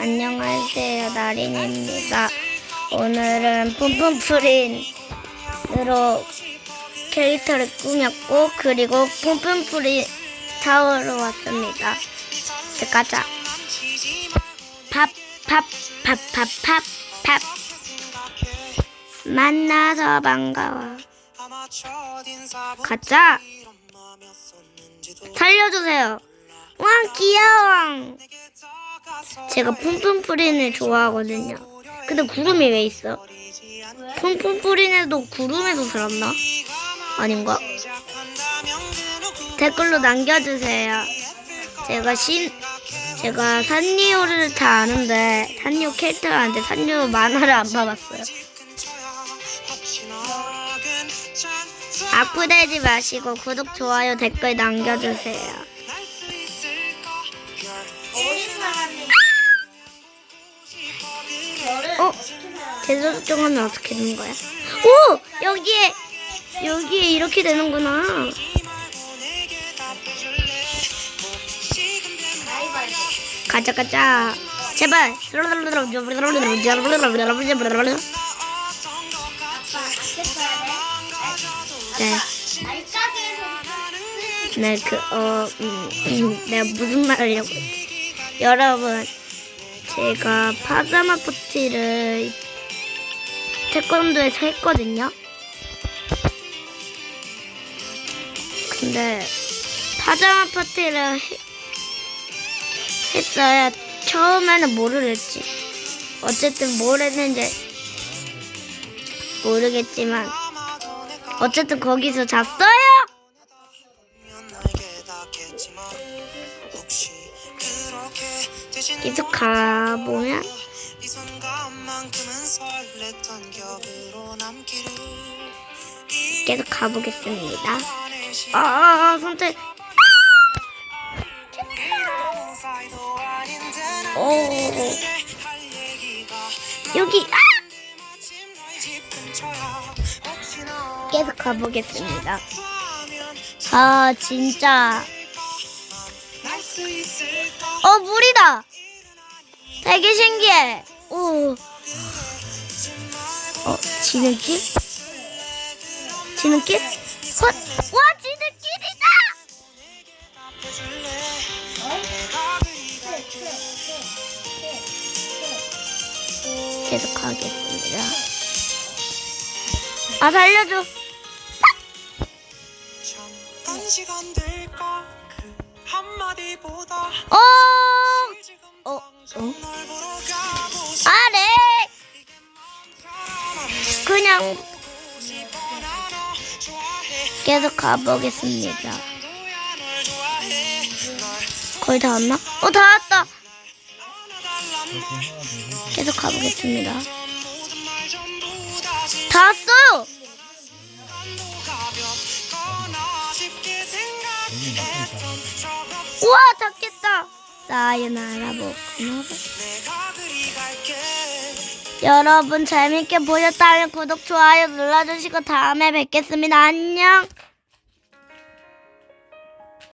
안녕하세요, 나린입니다. 오늘은 뿜뿜프린으로 캐릭터를 꾸몄고, 그리고 뿜뿜프린 타워로 왔습니다. 이제 가자. 팝, 팝, 팝, 팝, 팝, 팝. 만나서 반가워. 가자. 살려주세요. 와, 귀여워. 제가 품품프린을 좋아하거든요. 근데 구름이 왜 있어? 품품프린에도 구름에서 살았나? 아닌가? 댓글로 남겨주세요. 제가 신, 제가 산리오를 다 아는데, 산리오 캐릭터를 아는데, 산리오 만화를 안 봐봤어요. 아프되지 마시고, 구독, 좋아요, 댓글 남겨주세요. 어? 재설정하면 어떻게 되는 거야? 오! 여기에 여기에 이렇게 되는구나. 가자 가자. 제발. 네. 네, 그, 어, 음, 음, 내가 무슨 말 하려고 했지? 여러분, 제가 파자마 파티를 태권도에서 했거든요. 근데 파자마 파티를 해- 했어야 처음에는 했지. 어쨌든 뭘 했는지 모르겠지만 어쨌든 거기서 잤어요. 계속 가보면 계속 가보겠습니다. 아, 아, 아 선택. 사이도 아닌데 난 오, 여기 아! 계속 가보겠습니다. 아 진짜. 어 물이다. 되게 신기해. 오. 어 지름길? 지름길? 헛. 와 지름길이다. 계속 가겠습니다. 아 살려줘. 시간 될까 그 어. 어. 어. 싶어 아래. 그냥 계속 가보겠습니다. 거의 다 왔나? 어, 다 왔다. 계속 가보겠습니다. 다 왔어 우와. 내가 그리 갈게 여러분 재밌게 보셨다면 구독, 좋아요 눌러주시고 다음에 뵙겠습니다. 안녕.